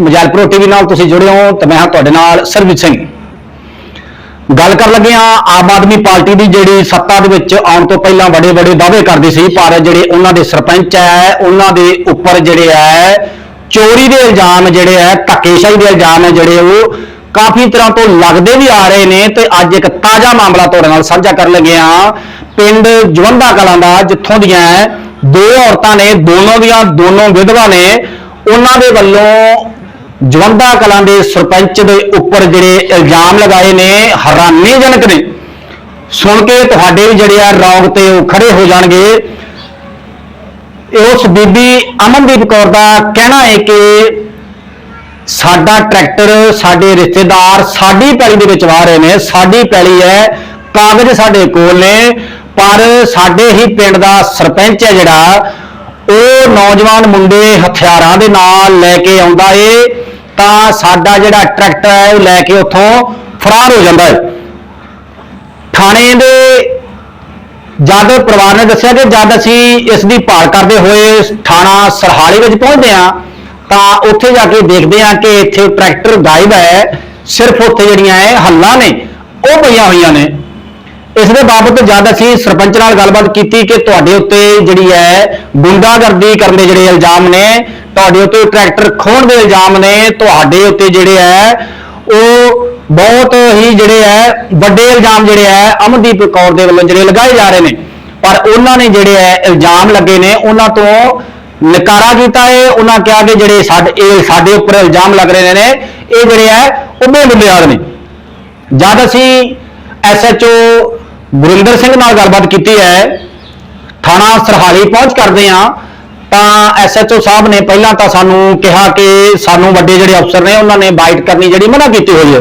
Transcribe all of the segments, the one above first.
ਮਜੈਲਪੁਰ TV ਨਾਲ ਤੁਸੀਂ ਜੁੜੇ ਹੋ ਤੇ ਮੈਂ ਹਾਂ ਤੁਹਾਡੇ ਨਾਲ ਸਰਬਜੀਤ ਸਿੰਘ। ਗੱਲ ਕਰ ਲੱਗੇ ਹਾਂ, ਆਮ ਆਦਮੀ ਪਾਰਟੀ ਦੀ ਜਿਹੜੀ ਸੱਤਾ ਦੇ ਵਿੱਚ ਆਉਣ ਤੋਂ ਪਹਿਲਾਂ ਵੱਡੇ ਵੱਡੇ ਦਾਅਵੇ ਕਰਦੀ ਸੀ, ਪਰ ਜਿਹੜੇ ਉਹਨਾਂ ਦੇ ਸਰਪੰਚ ਹੈ, ਉਹਨਾਂ ਦੇ ਉੱਪਰ ਜਿਹੜੇ ਹੈ, ਚੋਰੀ ਦੇ ਇਲਜ਼ਾਮ ਜਿਹੜੇ ਹੈ, ਧੱਕੇਸ਼ਾਹੀ ਦੇ ਇਲਜ਼ਾਮ ਹੈ ਜਿਹੜੇ ਉਹ ਕਾਫੀ ਤਰ੍ਹਾਂ ਤੋਂ ਲੱਗਦੇ ਵੀ ਆ ਰਹੇ ਨੇ ਤੇ ਅੱਜ ਇੱਕ ਤਾਜ਼ਾ ਮਾਮਲਾ ਤੁਹਾਡੇ ਨਾਲ ਸਾਂਝਾ ਕਰਨ ਲੱਗੇ ਹਾਂ। ਪਿੰਡ ਜਵੰਦਾ ਕਲਾਂ ਦਾ, ਜਿੱਥੋਂ ਦੀਆਂ ਦੋ ਔਰਤਾਂ ਨੇ, ਦੋਨੋਂ ਦੀਆਂ ਦੋਨੋਂ ਵਿਧਵਾ ਨੇ, ਉਹਨਾਂ ਦੇ ਵੱਲੋਂ ਜਵੰਦਾ ਕਲਾਂ ਦੇ ਸਰਪੰਚ ਦੇ ਉੱਪਰ ਜਿਹੜੇ ਇਲਜ਼ਾਮ ਲਗਾਏ ਨੇ, ਹੈਰਾਨੀਜਨਕ ਨੇ। ਸੁਣ ਕੇ ਤੁਹਾਡੇ ਵੀ ਜਿਹੜੇ ਆ ਰੌਂਗ ਤੇ ਉਹ ਖੜੇ ਹੋ ਜਾਣਗੇ। ਉਸ ਬੀਬੀ ਅਮਨਦੀਪ ਕੌਰ ਦਾ ਕਹਿਣਾ ਹੈ ਕਿ ਸਾਡਾ ਟਰੈਕਟਰ, ਸਾਡੇ ਰਿਸ਼ਤੇਦਾਰ ਸਾਡੀ ਪੈਲੀ ਦੇ ਵਿੱਚ ਵਾਹ ਰਹੇ ਨੇ। ਸਾਡੀ ਪੈਲੀ ਹੈ, ਕਾਗਜ਼ ਸਾਡੇ ਕੋਲ ਨੇ, ਪਰ ਸਾਡੇ ਹੀ ਪਿੰਡ ਦਾ ਸਰਪੰਚ ਹੈ ਜਿਹੜਾ, ਉਹ ਨੌਜਵਾਨ ਮੁੰਡੇ ਹਥਿਆਰਾਂ ਦੇ ਨਾਲ ਲੈ ਕੇ ਆਉਂਦਾ ਏ। ਤਾਂ ਸਾਡਾ ਜਿਹੜਾ ਟਰੈਕਟਰ ਹੈ ਉਹ ਲੈ ਕੇ ਉੱਥੋਂ ਫਰਾਰ ਹੋ ਜਾਂਦਾ ਹੈ। ਥਾਣੇ ਦੇ ਜਦ ਪਰਿਵਾਰ ਨੇ ਦੱਸਿਆ ਕਿ ਜਦ ਅਸੀਂ ਇਸ ਦੀ ਭਾਲ ਕਰਦੇ ਹੋਏ ਥਾਣਾ ਸਰਹਾਲੀ ਵਿੱਚ ਪਹੁੰਚਦੇ ਹਾਂ, ਤਾਂ ਉੱਥੇ ਜਾ ਕੇ ਦੇਖਦੇ ਹਾਂ ਕਿ ਇੱਥੇ ਟਰੈਕਟਰ ਗਾਇਬ ਹੈ। ਸਿਰਫ ਉੱਥੇ ਜਿਹੜੀਆਂ ਹੈ ਹੱਲਾਂ ਨੇ, ਉਹ ਪਈਆਂ ਹੋਈਆਂ ਨੇ। ਇਸ ਦੇ ਬਾਬਤ ਜਦ ਅਸੀਂ ਸਰਪੰਚ ਨਾਲ ਗੱਲਬਾਤ ਕੀਤੀ ਕਿ ਤੁਹਾਡੇ ਉੱਤੇ ਜਿਹੜੀ ਹੈ ਗੁੰਡਾਗਰਦੀ ਕਰਨ ਦੇ ਜਿਹੜੇ ਇਲਜ਼ਾਮ ਨੇ, ਤੁਹਾਡੇ ਉੱਤੇ ਟਰੈਕਟਰ ਖੋਹਣ ਦੇ ਇਲਜ਼ਾਮ ਨੇ, ਤੁਹਾਡੇ ਉੱਤੇ ਜਿਹੜੇ ਹੈ ਉਹ ਬਹੁਤ ਹੀ ਜਿਹੜੇ ਹੈ ਵੱਡੇ ਇਲਜ਼ਾਮ ਜਿਹੜੇ ਹੈ ਅਮਨਦੀਪ ਕੌਰ ਦੇ ਵੱਲੋਂ ਜਿਹੜੇ ਲਗਾਏ ਜਾ ਰਹੇ ਨੇ। ਪਰ ਉਹਨਾਂ ਨੇ ਜਿਹੜੇ ਹੈ ਇਲਜ਼ਾਮ ਲੱਗੇ ਨੇ, ਉਹਨਾਂ ਤੋਂ ਨਕਾਰਾ ਕੀਤਾ ਹੈ। ਉਹਨਾਂ ਕਿਹਾ ਕਿ ਜਿਹੜੇ ਸਾਡੇ, ਇਹ ਸਾਡੇ ਉੱਪਰ ਇਲਜ਼ਾਮ ਲੱਗ ਰਹੇ ਨੇ, ਇਹ ਜਿਹੜੇ ਹੈ ਉੱਭੇ ਬੁਨਿਆਦ ਨੇ। ਜਦ ਅਸੀਂ ਐਸਐਚਓ ਗੁਰਿੰਦਰ ਸਿੰਘ ਨਾਲ ਗੱਲਬਾਤ ਕੀਤੀ ਹੈ। ਥਾਣਾ ਸਰਹਾਲੀ ਪਹੁੰਚ ਕਰਦੇ ਹਾਂ। ਤਾਂ ਐਸਐਚਓ ਸਾਹਿਬ ਨੇ ਪਹਿਲਾਂ ਤਾਂ ਸਾਨੂੰ ਕਿਹਾ ਕਿ ਸਾਨੂੰ ਵੱਡੇ ਜਿਹੜੇ ਅਫਸਰ ਨੇ, ਉਹਨਾਂ ਨੇ ਬਾਈਟ ਕਰਨੀ ਜਿਹੜੀ ਮਨਾ ਕੀਤੀ ਹੋਈ ਹੈ।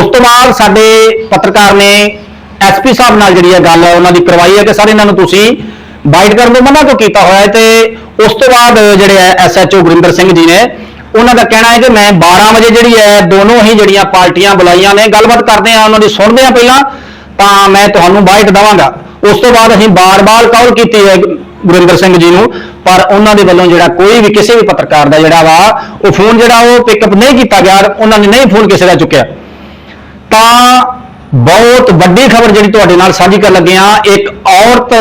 ਉਸ ਤੋਂ ਬਾਅਦ ਸਾਡੇ ਪੱਤਰਕਾਰ ਨੇ ਐਸਪੀ ਸਾਹਿਬ ਨਾਲ ਜਿਹੜੀ ਹੈ ਗੱਲ ਹੈ, ਉਹਨਾਂ ਦੀ ਕਰਵਾਈ ਹੈ ਕਿ ਸਰ ਇਹਨਾਂ ਨੂੰ ਤੁਸੀਂ ਬਾਈਟ ਕਰਨ ਤੋਂ ਮਨਾ ਕਿਉਂ ਕੀਤਾ ਹੋਇਆ ਹੈ ਤੇ ਉਸ ਤੋਂ ਬਾਅਦ ਜਿਹੜੇ ਹੈ ਐਸਐਚਓ ਗੁਰਿੰਦਰ ਸਿੰਘ ਜੀ ਨੇ, ਉਹਨਾਂ ਦਾ ਕਹਿਣਾ ਹੈ ਕਿ ਮੈਂ 12 ਵਜੇ ਜਿਹੜੀ ਹੈ, ਦੋਨੋਂ ਹੀ ਜਿਹੜੀਆਂ ਪਾਰਟੀਆਂ ਬੁਲਾਈਆਂ ਨੇ, ਗੱਲਬਾਤ ਕਰਦੇ ਆ ਉਹਨਾਂ ਦੀ ਸੁਣਦੇ ਆ ਪਹਿਲਾਂ। ਤਾਂ ਮੈਂ ਤੁਹਾਨੂੰ ਬਾਈਟ ਦਵਾਂਗਾ। ਉਸ ਤੋਂ ਬਾਅਦ ਅਸੀਂ ਬਾਰ-ਬਾਰ ਕਾਲ ਕੀਤੀ ਹੈ ਗੁਰਿੰਦਰ ਸਿੰਘ ਜੀ ਨੂੰ, ਪਰ ਉਹਨਾਂ ਦੇ ਵੱਲੋਂ ਜਿਹੜਾ ਕੋਈ ਵੀ ਕਿਸੇ ਵੀ ਪੱਤਰਕਾਰ ਦਾ ਜਿਹੜਾ ਵਾ, ਉਹ ਫੋਨ ਜਿਹੜਾ ਉਹ ਪਿਕਅਪ ਨਹੀਂ ਕੀਤਾ ਗਿਆ ਉਹਨਾਂ ਨੇ ਨਹੀਂ ਫੋਨ ਕਿਸੇ ਦਾ ਚੁੱਕਿਆ। ਤਾਂ ਬਹੁਤ ਵੱਡੀ ਖਬਰ ਜਿਹੜੀ ਤੁਹਾਡੇ ਨਾਲ ਸਾਂਝੀ ਕਰਨ ਲੱਗੇ ਆ ਇੱਕ ਔਰਤ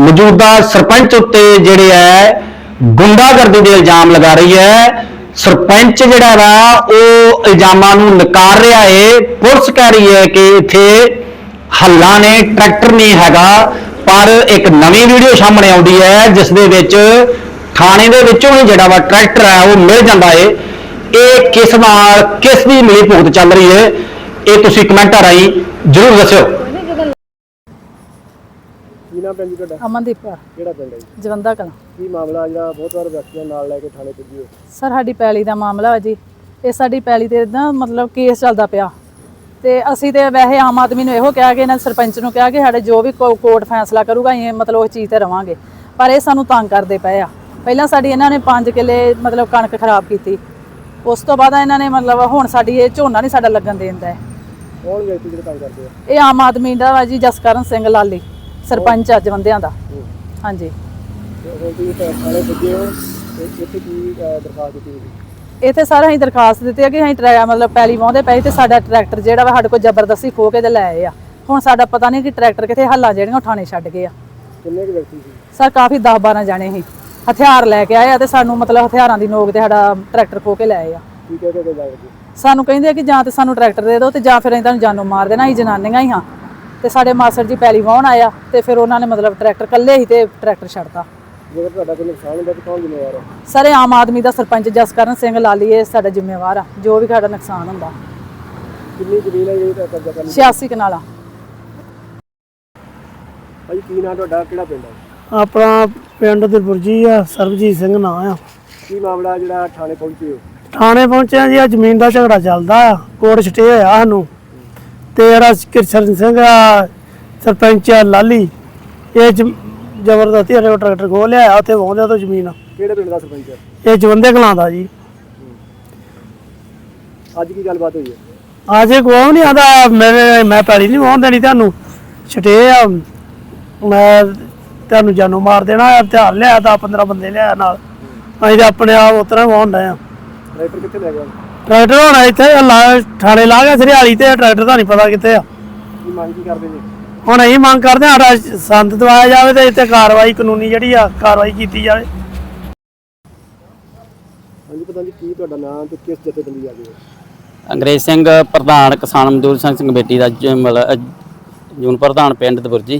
ਮੌਜੂਦਾ ਸਰਪੰਚ ਉੱਤੇ ਜਿਹੜੇ ਹੈ, ਗੁੰਡਾਗਰਦੀ ਦੇ ਇਲਜ਼ਾਮ ਲਗਾ ਰਹੀ ਹੈ। ਸਰਪੰਚ ਜਿਹੜਾ ਵਾ, ਉਹ ਇਲਜ਼ਾਮਾਂ ਨੂੰ ਨਕਾਰ ਰਿਹਾ ਹੈ। ਪੁਲਿਸ ਕਹਿ ਰਹੀ ਹੈ ਕਿ ਇੱਥੇ ਹੱਲਾ ਨੇ ਟਰੈਕਟਰ ਨਹੀਂ ਹੈਗਾ ਪਰ ਇੱਕ ਨਵੀਂ ਵੀਡੀਓ ਸਾਹਮਣੇ ਆਉਂਦੀ ਹੈ ਜਿਸ ਦੇ ਵਿੱਚ ਥਾਣੇ ਦੇ ਵਿੱਚੋਂ ਹੀ ਜਿਹੜਾ ਵਾ ਟਰੈਕਟਰ ਹੈ ਉਹ ਮਿਲ ਜਾਂਦਾ ਹੈ ਇਹ ਕਿਸ ਨਾਲ ਕਿਸ ਦੀ ਮਿਲੀ ਭੁਗਤ ਚੱਲ ਰਹੀ ਹੈ ਇਹ ਤੁਸੀਂ ਕਮੈਂਟਾਂ ਰਾਹੀਂ ਜਰੂਰ ਦੱਸਿਓ। ਕੀ ਨਾਮ ਪੈਂਦੀ ਤੁਹਾਡਾ? ਅਮਨਦੀਪ ਕੌਰ। ਕਿਹੜਾ ਪਿੰਡ ਹੈ ਜੀ? ਜਵੰਦਾ ਕਲਾਂ। ਕੀ ਮਾਮਲਾ ਜਿਹੜਾ ਬਹੁਤ ਵਾਰ ਵਿਅਕਤੀਆਂ ਨਾਲ ਲੈ ਕੇ ਥਾਣੇ ਪੁੱਜੀ ਹੋ ਸਰ ਸਾਡੀ ਪੈਲੀ ਦਾ ਮਾਮਲਾ ਹੈ ਜੀ। ਇਹ ਸਾਡੀ ਪੈਲੀ ਤੇ ਨਾ ਮਤਲਬ ਕੇਸ ਚੱਲਦਾ ਪਿਆ। ਤੇ ਅਸੀਂ ਤੇ ਵੈਸੇ ਆਮ ਆਦਮੀ ਨੂੰ ਇਹੋ ਕਿਹਾ ਕਿ ਇਹਨਾਂ ਸਰਪੰਚ ਨੂੰ ਕਿਹਾ ਕਿ ਸਾਡੇ ਜੋ ਵੀ ਕੋਰਟ ਫੈਸਲਾ ਕਰੂਗਾ ਇਹ ਮਤਲਬ ਉਸ ਚੀਜ਼ ਤੇ ਰਵਾਂਗੇ। ਪਰ ਇਹ ਸਾਨੂੰ ਤੰਗ ਕਰਦੇ ਪਏ ਆ। ਪਹਿਲਾਂ ਸਾਡੀ ਇਹਨਾਂ ਨੇ 5 ਕਿੱਲੇ ਮਤਲਬ ਕਣਕ ਖਰਾਬ ਕੀਤੀ। ਉਸ ਤੋਂ ਬਾਅਦ ਇਹਨਾਂ ਨੇ ਮਤਲਬ ਹੁਣ ਸਾਡੀ ਇਹ ਝੋਨਾ ਨਹੀਂ ਸਾਡਾ ਲੱਗਣ ਦੇਂਦਾ ਕੌਣ ਵਿਅਕਤੀ ਜਿਹੜੇ ਤੰਗ ਕਰਦੇ ਆ? ਇਹ ਆਮ ਆਦਮੀ ਦਾ ਵਾ ਜੀ ਜਸਕਰਨ ਸਿੰਘ ਲਾਲੀ ਸਰਪੰਚ ਅੱਜ ਜਵੰਦਿਆਂ ਦਾ। ਹਾਂਜੀ। ਤੇ ਹੁਣ ਤੁਸੀਂ ਥਾ- ਥਾਣੇ ਪੁੱਜੇ ਹੋ ਤੇ ਇੱਥੇ ਕੀ ਅਹ, ਦਰਖਾਸਤ ਦਿੱਤੀ ਹੋਈ ਇੱਥੇ ਸਾਰਾ ਅਸੀਂ ਦਰਖਾਸਤ ਦਿੱਤੀ ਹੈ ਕਿ ਅਸੀਂ ਟਰੈ ਮਤਲਬ ਪੈਲੀ ਵਾਹੁੰਦੇ ਪਏ ਤੇ ਸਾਡਾ ਟਰੈਕਟਰ ਜਿਹੜਾ ਵਾ ਸਾਡੇ ਕੋਲ ਜ਼ਬਰਦਸਤੀ ਖੋ ਕੇ ਤੇ ਲੈ ਆਏ ਆ। ਹੁਣ ਸਾਡਾ ਪਤਾ ਨਹੀਂ ਕਿ ਟਰੈਕਟਰ ਕਿੱਥੇ ਹੱਲਾਂ ਜਿਹੜੀਆਂ ਉਹ ਥਾਣੇ ਛੱਡ ਗਏ ਆ। ਕਿੰਨੇ ਕੁ ਵਿਅਕਤੀ ਸੀ? ਸਰ ਕਾਫੀ 10 12 ਜਾਣੇ ਸੀ। ਹਥਿਆਰ ਲੈ ਕੇ ਆਏ ਆ ਤੇ ਸਾਨੂੰ ਮਤਲਬ ਹਥਿਆਰਾਂ ਦੀ ਨੋਕ ਤੇ ਸਾਡਾ ਟਰੈਕਟਰ ਖੋ ਕੇ ਲੈ ਆਏ ਆ। ਕੀ ਕਹਿ ਕੇ ਜਾ ਰਹੇ ਸਾਨੂੰ ਕਹਿੰਦੇ ਆ ਕਿ ਜਾਂ ਤੇ ਸਾਨੂੰ ਟਰੈਕਟਰ ਦੇ ਦਿਓ ਤੇ ਜਾਂ ਫਿਰ ਅਸੀਂ ਤੁਹਾਨੂੰ ਜਾਨੋਂ ਮਾਰ ਦੇਣਾ ਅਸੀਂ ਜਨਾਨੀਆਂ ਹੀ ਹਾਂ। ਤੇ ਸਾਡੇ ਮਾਸਟਰ ਜੀ ਪੈਲੀ ਵਾਹੁਣ ਆਇਆ ਤੇ ਫਿਰ ਉਹਨਾਂ ਨੇ ਮਤਲਬ ਟਰੈਕਟਰ ਕੱਲੇ ਹੀ ਤੇ ਟਰੈਕਟਰ ਛੱਡਤਾ। ਜੇਕਰ ਤੁਹਾਡਾ ਕੋਈ ਨੁਕਸਾਨ ਹੁੰਦਾ ਤਾਂ ਕੌਣ ਜ਼ਿੰਮੇਵਾਰ ਹੈ? ਸਰ ਆਮ ਆਦਮੀ ਦਾ ਸਰਪੰਚ ਜਸਕਰਨ ਸਿੰਘ ਲਾਲੀ ਇਹ ਸਾਡਾ ਜ਼ਿੰਮੇਵਾਰ ਆ ਜੋ ਵੀ ਸਾਡਾ ਨੁਕਸਾਨ ਹੁੰਦਾ। ਕਿੰਨੀ ਜ਼ਮੀਨ ਹੈ ਜਿਹੜੀ ਤਾਂ ਕਬਜ਼ਾ ਕਰਨੀ 86 ਕਨਾਲਾ। ਭਾਈ ਕੀ ਨਾਮ ਤੁਹਾਡਾ? ਕਿਹੜਾ ਪਿੰਡ ਹੈ? ਆਪਣਾ ਪਿੰਡ ਦਿਲਪੁਰਜੀ ਆ ਸਰਬਜੀਤ ਸਿੰਘ ਨਾਂ ਆ। ਕੀ ਮਾਮਲਾ ਜਿਹੜਾ ਥਾਣੇ ਪਹੁੰਚੇ ਹੋ? ਥਾਣੇ ਪਹੁੰਚਿਆ ਜੀ ਆ ਜ਼ਮੀਨ ਦਾ ਝਗੜਾ ਚੱਲਦਾ ਆ ਕੋਰਟ ਸਟੇ ਹੋਇਆ ਸਾਨੂੰ। ਤੇ ਜਿਹੜਾ ਕਿਰਸ਼ਨ ਸਿੰਘ ਆ ਸਰਪੰਚ ਆ ਲਾਲੀ ਇਹ ਜ- ਜ਼ਬਰਦਸਤੀ ਹਰੇ ਟਰੈਕਟਰ ਖੋਹ ਲਿਆ ਉੱਥੇ ਵਾਹੁੰਦੇ ਤੋਂ ਜ਼ਮੀਨ। ਕਿਹੜੇ ਪਿੰਡ ਦਾ ਸਰਪੰਚ ਹੈ ਇਹ ਜਵੰਦੇ ਕਲਾਂ ਦਾ ਜੀ। ਅੱਜ ਕੀ ਗੱਲਬਾਤ ਹੋਈ ਹੈ? ਅਜੇ ਕੋਈ ਨਹੀਂ ਆਦਾ ਮੇਰੇ ਮੈਂ ਪੈੜੀ ਨਹੀਂ ਵਾਹੁਣ ਦੇਣੀ ਤੁਹਾਨੂੰ। ਛਟੇ ਆ ਮੈਂ ਤੁਹਾਨੂੰ ਜਾਨੋਂ ਮਾਰ ਦੇਣਾ ਹਥਿਆਰ ਲਿਆ ਤਾਂ 15 ਬੰਦੇ ਲਿਆ ਨਾਲ। ਅਸੀਂ ਤਾਂ ਆਪਣੇ ਆਪ ਉਤਰਾ ਡਏ ਆ। ਟਰੈਕਟਰ ਕਿੱਥੇ ਲੈ ਗਿਆ? ਟਰੈਕਟਰ ਹੁਣ ਇੱਥੇ ਲਾ- ਥਾਣੇ ਲਾ ਗਿਆ ਸਰਿਆਲੀ ਤੇ ਟਰੈਕਟਰ ਦਾ ਨਹੀਂ ਪਤਾ ਕਿੱਥੇ ਆ। ਕੀ ਮੰਗ ਕੀ ਕਰਦੇ ਜੀ ਹੁਣ ਅਸੀਂ ਮੰਗ ਕਰਦੇ ਹਾਂ ਸਾਡਾ ਸੰਦ ਦਵਾਇਆ ਜਾਵੇ ਤੇ ਇੱਥੇ ਕਾਰਵਾਈ ਕਾਨੂੰਨੀ ਜਿਹੜੀ ਆ ਕਾਰਵਾਈ ਕੀਤੀ ਜਾਵੇ। ਹਾਂਜੀ ਪਤਾ ਨਹੀਂ ਕੀ ਤੁਹਾਡਾ ਨਾਮ ਤੇ ਕਿਸ ਜਥੇਬੰਦੀ ਆ ਗਏ ਅੰਗਰੇਜ਼ ਸਿੰਘ ਪ੍ਰਧਾਨ ਕਿਸਾਨ ਮਜ਼ਦੂਰ ਸੰਘ ਕਮੇਟੀ ਦਾ ਜ- ਜੂਨ ਪ੍ਰਧਾਨ ਪਿੰਡ ਦਬੁਰਜੀ।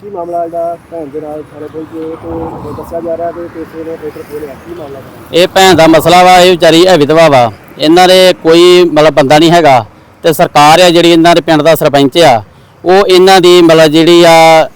ਕੀ ਮਾਮਲਾ ਜਿਹੜਾ ਭੈਣ ਦੇ ਨਾਲ ਥਾਣੇ ਪਹੁੰਚੇ ਤੇ ਦੱਸਿਆ ਜਾ ਰਿਹਾ ਕਿ ਕਿਸੇ ਨੇ ਟਰੈਕਟਰ ਖੋਲਿਆ ਕੀ ਮਾਮਲਾ ਹੈ ਇਹ ਭੈਣ ਦਾ ਮਸਲਾ ਵਾ ਇਹ ਵਿਚਾਰੀ ਹੈ ਵਿਧਵਾ ਵਾ। ਇਹਨਾਂ ਦੇ ਕੋਈ ਮਤਲਬ ਬੰਦਾ ਨਹੀਂ ਹੈਗਾ ਤੇ ਸਰਕਾਰ ਆ ਜਿਹੜੀ ਇਹਨਾਂ ਦੇ ਪਿੰਡ ਦਾ ਸਰਪੰਚ ਆ ਉਹ ਇਹਨਾਂ ਦੀ ਮਤਲਬ ਜਿਹੜੀ ਆ,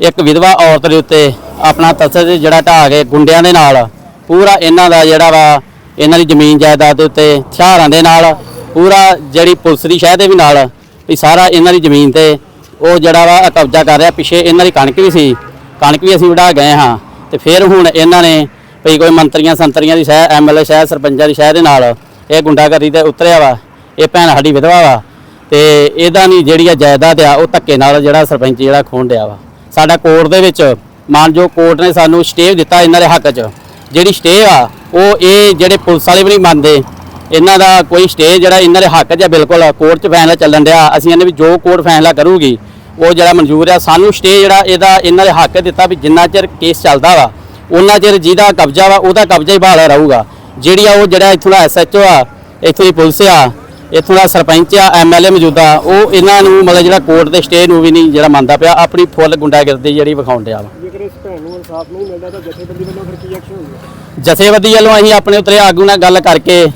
ਇੱਕ ਵਿਧਵਾ ਔਰਤ ਦੇ ਉੱਤੇ ਆਪਣਾ ਤਸਰ ਜਿਹੜਾ ਢਾਹ ਕੇ ਗੁੰਡਿਆਂ ਦੇ ਨਾਲ, ਪੂਰਾ ਇਹਨਾਂ ਦਾ ਜਿਹੜਾ ਵਾ, ਇਹਨਾਂ ਦੀ ਜ਼ਮੀਨ ਜਾਇਦਾਦ ਦੇ ਉੱਤੇ ਹਥਿਆਰਾਂ ਦੇ ਨਾਲ, ਪੂਰਾ ਜਿਹੜੀ ਪੁਲਿਸ ਦੀ ਸ਼ਹਿ ਦੇ ਵੀ ਨਾਲ, ਵੀ ਸਾਰਾ ਇਹਨਾਂ ਦੀ ਜ਼ਮੀਨ ਤੇ ਉਹ ਜਿਹੜਾ ਵਾ ਕਬਜ਼ਾ ਕਰ ਰਿਹਾ। ਪਿੱਛੇ ਇਹਨਾਂ ਦੀ ਕਣਕ ਵੀ ਸੀ, ਕਣਕ ਵੀ ਅਸੀਂ ਵਢਾ ਗਏ ਹਾਂ ਤੇ ਫਿਰ ਹੁਣ ਇਹਨਾਂ ਨੇ ਭਈ ਕੋਈ ਮੰਤਰੀਆਂ ਸੰਤਰੀਆਂ ਦੀ ਸ਼ਹਿ ਐਮਐਲਏ ਸ਼ਹਿ, ਸਰਪੰਚਾਂ ਦੀ ਸ਼ਹਿ ਦੇ ਨਾਲ ਇਹ ਗੁੰਡਾਗਰਦੀ ਤੇ ਉਤਰਿਆ ਵਾ। ਇਹ ਭੈਣ ਸਾਡੀ ਵਿਧਵਾ ਵਾ। ਤੇ ਇਹਦਾ ਨਹੀਂ ਜਿਹੜੀ ਆ ਜਾਇਦਾਦ ਆ, ਉਹ ਧੱਕੇ ਨਾਲ ਜਿਹੜਾ ਸਰਪੰਚ ਜਿਹੜਾ ਖੋਣ ਡਿਆ ਵਾ। ਸਾਡਾ ਕੋਰਟ ਦੇ ਵਿੱਚ ਮਾਨਜੋ ਕੋਰਟ ਨੇ ਸਾਨੂੰ ਸਟੇ ਦਿੱਤਾ ਇਹਨਾਂ ਦੇ ਹੱਕ 'ਚ। ਜਿਹੜੀ ਸਟੇ ਆ, ਉਹ ਇਹ ਜਿਹੜੇ ਪੁਲਿਸ ਵਾਲੇ ਵੀ ਨਹੀਂ ਮੰਨਦੇ। ਇਹਨਾਂ ਦਾ ਕੋਈ ਸਟੇ ਜਿਹੜਾ ਇਹਨਾਂ ਦੇ ਹੱਕ 'ਚ ਆ, ਬਿਲਕੁਲ ਕੋਰਟ 'ਚ ਫੈਸਲਾ ਚੱਲਣ ਡਿਆ। ਅਸੀਂ ਇਹਨੇ ਵੀ ਜੋ ਕੋਰਟ ਫੈਸਲਾ ਕਰੂਗੀ, ਉਹ ਜਿਹੜਾ ਮਨਜ਼ੂਰ ਆ, ਸਾਨੂੰ ਸਟੇ ਜਿਹੜਾ ਇਹਦਾ ਇਹਨਾਂ ਦੇ ਹੱਕ ਦਿੱਤਾ ਵੀ ਜਿੰਨਾ ਚਿਰ ਕੇਸ ਚੱਲਦਾ ਵਾ, ਉਹਨਾਂ ਚਿਰ ਜਿਹਦਾ ਕਬਜ਼ਾ ਵਾ, ਉਹਦਾ ਕਬਜ਼ਾ ਹੀ ਬਹਾਲ ਰਹੂਗਾ। ਜਿਹੜੀ ਆ ਉਹ ਜਿਹੜਾ ਇੱਥੋਂ ਦਾ ਐਸਐਚਓ ਆ, ਇੱਥੋਂ ਦੀ ਪੁਲਿਸ ਆ ਇੱਥੋਂ ਦਾ ਸਰਪੰਚ ਆ ਐਮਐਲਏ ਮੌਜੂਦਾ ਉਹ ਇਹਨਾਂ ਨੂੰ ਮਤਲਬ ਜਿਹੜਾ ਕੋਰਟ ਦੇ ਸਟੇ ਨੂੰ ਵੀ ਨਹੀਂ ਜਿਹੜਾ ਮੰਨਦਾ ਪਿਆ ਆਪਣੀ ਫੁੱਲ ਗੁੰਡਾਗਰਦੀ ਜਿਹੜੀ ਵਿਖਾਉਣ ਡਿਆ ਵਾ। ਜੇਕਰ ਇਸ ਭੈਣ ਨੂੰ ਇਨਸਾਫ ਨਹੀਂ ਮਿਲਦਾ ਤਾਂ ਜਥੇਬੰਦੀ ਵੱਲੋਂ ਫਿਰ ਕੀ ਐਕਸ਼ਨ ਹੋਊਗਾ? ਜਥੇਬੰਦੀ ਵੱਲੋਂ ਅਸੀਂ ਆਪਣੇ ਉਤਰੇ ਆਗੂ ਨਾਲ ਗੱਲ ਕਰਕੇ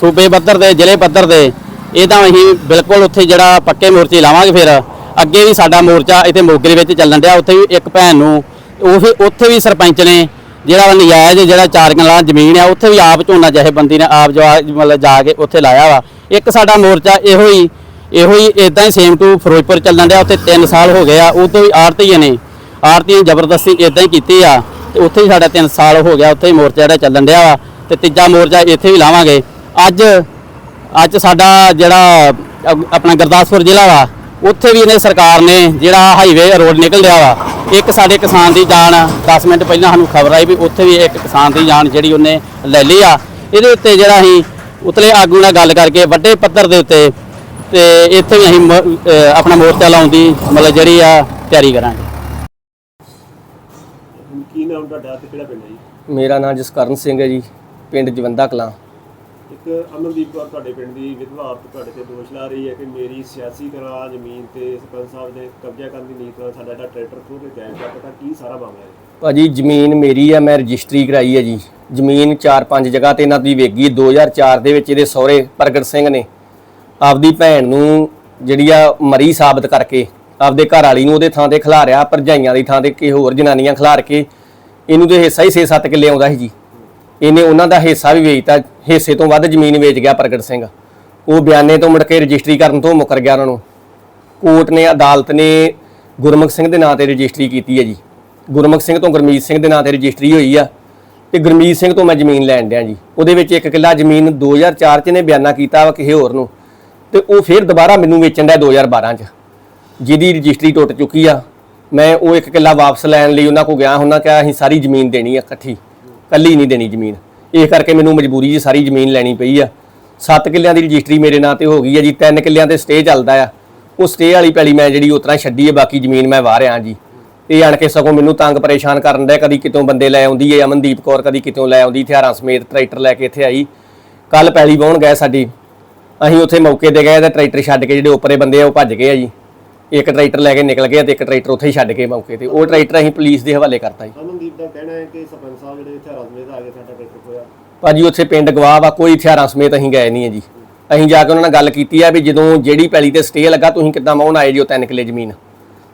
ਸੂਬੇ ਪੱਧਰ ਤੇ ਜ਼ਿਲ੍ਹੇ ਪੱਧਰ ਤੇ ਇਹ ਤਾਂ ਅਸੀਂ ਬਿਲਕੁਲ ਉੱਥੇ ਜਿਹੜਾ ਪੱਕੇ ਮੋਰਚੇ ਲਾਵਾਂਗੇ ਫਿਰ। ਅੱਗੇ ਵੀ ਸਾਡਾ ਮੋਰਚਾ ਇੱਥੇ ਮੋਗੇ ਦੇ ਵਿੱਚ ਚੱਲਣ ਡਿਆ ਉੱਥੇ ਵੀ ਇੱਕ ਭੈਣ ਨੂੰ ਉਹ ਉੱਥੇ ਵੀ ਸਰਪੰਚ ਨੇ ਜਿਹੜਾ ਨਜਾਇਜ਼ ਜਿਹੜਾ ਚਾਰ ਕਨਾਲਾਂ ਜ਼ਮੀਨ ਆ ਉੱਥੇ ਵੀ ਆਪ ਝੋਨਾ ਜਥੇਬੰਦੀ ਨੇ ਆਪ ਜਵਾ ਮਤਲਬ ਜਾ ਕੇ ਉੱਥੇ ਲਾਇਆ ਵਾ। ਇੱਕ ਸਾਡਾ ਮੋਰਚਾ ਇਹੋ ਹੀ ਇਹੋ ਹੀ ਇਦਾਂ ਹੀ ਸੇਮ ਟੂ ਫਿਰੋਜ਼ਪੁਰ ਚੱਲਣ ਡਿਆ, ਉੱਥੇ 3 ਸਾਲ ਹੋ ਗਏ ਆ ਉਦੋਂ ਤੋਂ ਵੀ ਆੜਤੀਆਂ ਨੇ। ਆੜਤੀਆਂ ਜ਼ਬਰਦਸਤੀ ਇਦਾਂ ਹੀ ਕੀਤੀ ਆ, ਤੇ ਉੱਥੇ ਹੀ ਸਾਡਾ 3 ਸਾਲ ਹੋ ਗਿਆ, ਉੱਥੇ ਹੀ ਮੋਰਚਾ ਜਿਹੜਾ ਚੱਲਣ ਡਿਆ ਵਾ, ਤੇ ਤੀਜਾ ਮੋਰਚਾ ਇੱਥੇ ਵੀ ਲਾਵਾਂਗੇ। ਅੱਜ ਅੱਜ ਸਾਡਾ ਜਿਹੜਾ ਆਪਣਾ ਗੁਰਦਾਸਪੁਰ ਜ਼ਿਲ੍ਹਾ ਵਾ, ਉੱਥੇ ਵੀ ਇਹਨੇ ਸਰਕਾਰ ਨੇ ਜਿਹੜਾ ਹਾਈਵੇ ਰੋਡ ਨਿਕਲ ਰਿਹਾ ਵਾ, ਇੱਕ ਸਾਡੇ ਕਿਸਾਨ ਦੀ ਜਾਨ 10 ਮਿੰਟ ਪਹਿਲਾਂ ਸਾਨੂੰ ਖਬਰ ਆਈ ਵੀ ਉੱਥੇ ਵੀ ਇੱਕ ਕਿਸਾਨ ਦੀ ਜਾਨ ਜਿਹੜੀ ਉਹਨੇ ਲੈ ਲਈ ਆ। ਇਹਦੇ ਉੱਤੇ ਜਿਹੜਾ ਅਸੀਂ ਉਤਲੇ ਆਗੂ ਨਾਲ ਗੱਲ ਕਰਕੇ ਵੱਡੇ ਪੱਧਰ ਦੇ ਉੱਤੇ ਤੇ ਇੱਥੇ ਵੀ ਅਸੀਂ ਆਪਣਾ ਮੋਰਚਾ ਲਾਉਣ ਦੀ ਮਤਲਬ ਜਿਹੜੀ ਆ ਤਿਆਰੀ ਕਰਾਂਗੇ। ਕੀ ਨਾਮ ਤੁਹਾਡਾ ਤੇ ਕਿਹੜਾ ਪਿੰਡ ਹੈ ਜੀ? ਮੇਰਾ ਨਾਮ ਜਸਕਰਨ ਸਿੰਘ ਹੈ ਜੀ ਪਿੰਡ ਜਵੰਦਾ ਕਲਾਂ। ਇੱਕ ਅਮਨਦੀਪ ਕੌਰ ਤੁਹਾਡੇ ਪਿੰਡ ਦੀ ਵਿਧਵਾ ਔਰਤ ਤੁਹਾਡੇ ਤੇ ਦੋਸ਼ ਲਾ ਰਹੀ ਹੈ ਕਿ ਮੇਰੀ ਸਿਆਸੀ ਤਰ੍ਹਾਂ ਜ਼ਮੀਨ ਤੇ ਸਰਪੰਚ ਸਾਹਿਬ ਨੇ ਕਬਜ਼ਾ ਕਰਨ ਦੀ ਨੀਤ ਨਾਲ ਸਾਡਾ ਜਿਹੜਾ ਟਰੈਕਟਰ ਖੋਹ ਕੇ ਜਾਇਜ਼ ਦਾ ਪਤਾ ਕੀ ਸਾਰਾ ਮਾਮਲਾ ਹੈ। ਭਾਜੀ, ਜ਼ਮੀਨ ਮੇਰੀ ਆ, ਮੈਂ ਰਜਿਸਟਰੀ ਕਰਾਈ ਹੈ ਜੀ। ਜ਼ਮੀਨ 4-5 ਜਗ੍ਹਾ ਤੇ ਇਹਨਾਂ ਦੀ ਵੇਗੀ 2004 ਦੇ ਵਿੱਚ ਇਹਦੇ ਸਹੁਰੇ ਪ੍ਰਗਟ ਸਿੰਘ ਨੇ ਆਪਦੀ ਭੈਣ ਨੂੰ ਜਿਹੜੀ ਆ ਮਰੀ ਸਾਬਤ ਕਰਕੇ ਆਪਦੇ ਘਰ ਵਾਲੀ ਨੂੰ ਉਹਦੇ ਥਾਂ ਤੇ ਖਿਲਾਰਿਆ, ਭਰਜਾਈਆਂ ਦੀ ਥਾਂ ਤੇ ਕਿ ਹੋਰ ਜਨਾਨੀਆਂ ਖਿਲਾਰ ਕੇ ਇਹਨੂੰ ਤੇ ਹਿੱਸਾ ਹੀ 6-7 ਕਿੱਲੇ ਆਉਂਦਾ ਸੀ ਜੀ। ਇਹਨੇ ਉਹਨਾਂ ਦਾ ਹਿੱਸਾ ਵੀ ਵੇਚਤਾ, ਹਿੱਸੇ ਤੋਂ ਵੱਧ ਜ਼ਮੀਨ ਵੇਚ ਗਿਆ ਪ੍ਰਗਟ ਸਿੰਘ। ਉਹ ਬਿਆਨੇ ਤੋਂ ਮੁੜ ਕੇ ਰਜਿਸਟਰੀ ਕਰਨ ਤੋਂ ਮੁੱਕਰ ਗਿਆ ਉਹਨਾਂ ਨੂੰ। ਕੋਰਟ ਨੇ, ਅਦਾਲਤ ਨੇ ਗੁਰਮੁਖ ਸਿੰਘ ਦੇ ਨਾਂ ਤੇ ਰਜਿਸਟਰੀ ਕੀਤੀ ਹੈ ਜੀ। ਗੁਰਮੁਖ ਸਿੰਘ ਤੋਂ ਗੁਰਮੀਤ ਸਿੰਘ ਦੇ ਨਾਂ ਤੇ ਰਜਿਸਟਰੀ ਹੋਈ ਆ ਤੇ ਗੁਰਮੀਤ ਸਿੰਘ ਤੋਂ ਮੈਂ ਜ਼ਮੀਨ ਲੈਣ ਡਿਆ ਜੀ। ਉਹਦੇ ਵਿੱਚ ਇੱਕ ਕਿੱਲਾ ਜ਼ਮੀਨ 2004 ਚ ਨੇ ਬਿਆਨਾ ਕੀਤਾ ਵਾ ਕਿਸੇ ਹੋਰ ਨੂੰ ਤੇ ਉਹ ਫਿਰ ਦੁਬਾਰਾ ਮੈਨੂੰ ਵੇਚਣ ਡਿਆ 2012 ਚ। ਜਿਹਦੀ ਰਜਿਸਟਰੀ ਟੁੱਟ ਚੁੱਕੀ ਆ। ਮੈਂ ਉਹ ਇੱਕ ਕਿੱਲਾ ਵਾਪਸ ਲੈਣ ਲਈ ਉਹਨਾਂ ਕੋ ਗਿਆ, ਉਹਨਾਂ ਕਿਹਾ ਅਸੀਂ ਸਾਰੀ ਜ਼ਮੀਨ ਦੇਣੀ ਆ ਇਕੱਠੀ ਕੱਲੀ ਨਹੀਂ ਦੇਣੀ ਜ਼ਮੀਨ। ਇਸ ਕਰਕੇ ਮੈਨੂੰ ਮਜਬੂਰੀ 'ਚ ਸਾਰੀ ਜ਼ਮੀਨ ਲੈਣੀ ਪਈ ਆ। 7 ਕਿੱਲਿਆਂ ਦੀ ਰਜਿਸਟਰੀ ਮੇਰੇ ਨਾਂ ਤੇ ਹੋ ਗਈ ਆ ਜੀ 3 ਕਿੱਲਿਆਂ ਤੇ ਸਟੇ ਚੱਲਦਾ ਆ। ਉਹ ਸਟੇ ਵਾਲੀ ਪੈਲੀ ਮੈਂ ਜਿਹੜੀ ਉਤਰਾ ਛੱਡੀ ਹੈ ਬਾਕੀ ਜ਼ਮੀਨ ਮੈਂ ਵਾਹ ਰਿਹਾ ਜੀ। ਇਹ ਆਣ ਕੇ ਸਗੋਂ ਮੈਨੂੰ ਤੰਗ ਪਰੇਸ਼ਾਨ ਕਰਨ ਦਾ ਕਦੀ ਕਿਤੋਂ ਬੰਦੇ ਲੈ ਆਉਂਦੀ ਏ ਅਮਨਦੀਪ ਕੌਰ ਕਦੀ ਕਿਤੋਂ ਲੈ ਆਉਂਦੀ ਹਥਿਆਰਾਂ ਸਮੇਤ ਟਰੈਕਟਰ ਲੈ ਕੇ ਇੱਥੇ ਆਈ। ਕੱਲ ਪੈਲੀ ਵਾਹੁਣ ਗਏ ਸਾਡੀ। ਅਸੀਂ ਉੱਥੇ ਮੌਕੇ ਤੇ ਗਏ ਤੇ ਟਰੈਕਟਰ ਛੱਡ ਕੇ ਜਿਹੜੇ ਉੱਪਰੇ ਬੰਦੇ ਆ ਉਹ ਭੱਜ ਗਏ ਆ ਜੀ। ਇੱਕ ਟਰੈਕਟਰ ਲੈ ਕੇ ਨਿਕਲ ਗਏ ਤੇ ਇੱਕ ਟਰੈਕਟਰ ਉੱਥੇ ਹੀ ਛੱਡ ਕੇ ਮੌਕੇ ਤੇ। ਉਹ ਟਰੈਕਟਰ ਅਸੀਂ ਪੁਲਿਸ ਦੇ ਹਵਾਲੇ ਕਰਤਾ ਜੀ। ਅਮਨਦੀਪ ਦਾ ਕਹਿਣਾ ਹੈ ਕਿ ਸਰਪੰਚ ਸਾਹਿਬ ਜਿਹੜੇ ਇੱਥੇ ਰਜ਼ਮੇ ਆ ਕੇ ਸਾਡਾ ਟਰੈਕਟਰ ਖੋਇਆ ਭਾਜੀ ਉੱਥੇ ਪਿੰਡ ਗਵਾਹ ਵਾ ਕੋਈ ਹਥਿਆਰਾਂ ਸਮੇਤ ਅਸੀਂ ਗਏ ਨਹੀਂ ਹੈ ਜੀ। ਅਸੀਂ ਜਾ ਕੇ ਉਹਨਾਂ ਨਾਲ ਗੱਲ ਕੀਤੀ ਆ ਵੀ ਜਦੋਂ ਜਿਹੜੀ ਪੈਲੀ ਤੇ ਸਟੇ ਲੱਗਾ ਤੁਸੀਂ ਕਿੱਦਾਂ ਵਾਹੁਣ ਆਏ ਜੀ ਉਹ 3 ਕਿੱਲੇ ਜ਼ਮੀਨ।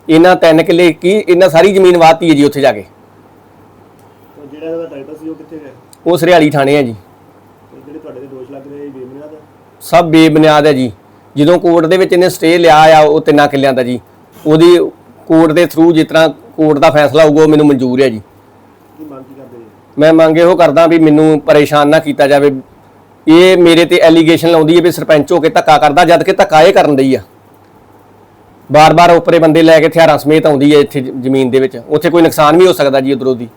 ਇਹਨਾਂ 3 ਕਿੱਲੇ ਕੀ ਇਹਨਾਂ ਸਾਰੀ ਜ਼ਮੀਨ ਵਾਹਤੀ ਹੈ ਜੀ ਉੱਥੇ ਜਾ ਕੇ। ਤਾਂ ਜਿਹੜਾ ਇਹਦਾ ਟਰੈਕਟਰ ਸੀ ਉਹ ਕਿੱਥੇ ਗਿਆ ਉਹ ਸਰਿਆਲੀ ਥਾਣੇ ਆ ਜੀ। ਤੇ ਜਿਹੜੇ ਤੁਹਾਡੇ ਤੇ ਦੋਸ਼ ਲੱਗ ਰਹੇ ਬੇਬੁਨਿਆਦ ਹੈ? ਸਭ ਬੇਬੁਨਿਆਦ ਹੈ ਜੀ। ਜਦੋਂ ਕੋਰਟ ਦੇ ਵਿੱਚ ਇਹਨੇ ਸਟੇ ਲਿਆ ਆ ਉਹ ਤਿੰਨਾਂ ਕਿੱਲਿਆਂ ਦਾ ਜੀ। ਉਹਦੀ ਕੋਰਟ ਦੇ ਥਰੂ ਜਿਸ ਤਰ੍ਹਾਂ ਕੋਰਟ ਦਾ ਫੈਸਲਾ ਹੋਊਗਾ ਉਹ ਮੈਨੂੰ ਮਨਜ਼ੂਰ ਹੈ ਜੀ। ਕੀ ਮੰਗ ਕੀ ਕਰਦੇ ਜੀ ਮੈਂ ਮੰਗ ਇਹੋ ਕਰਦਾ ਵੀ ਮੈਨੂੰ ਪਰੇਸ਼ਾਨ ਨਾ ਕੀਤਾ ਜਾਵੇ। ਇਹ ਮੇਰੇ ਤੇ ਐਲੀਗੇਸ਼ਨ ਲਾਉਂਦੀ ਹੈ ਵੀ ਸਰਪੰਚ ਹੋ ਕੇ ਧੱਕਾ ਕਰਦਾ ਜਦ ਕਿ ਧੱਕਾ ਇਹ ਕਰਨ ਦਈ ਆ। ਬਾਰ-ਬਾਰ ਉੱਪਰੇ ਬੰਦੇ ਲੈ ਕੇ ਹਥਿਆਰਾਂ ਸਮੇਤ ਆਉਂਦੀ ਹੈ ਇੱਥੇ ਜ- ਜ਼ਮੀਨ ਦੇ ਵਿੱਚ। ਉੱਥੇ ਕੋਈ ਨੁਕਸਾਨ ਵੀ ਹੋ ਸਕਦਾ ਜੀ ਉਧਰੋਂ ਦੀ।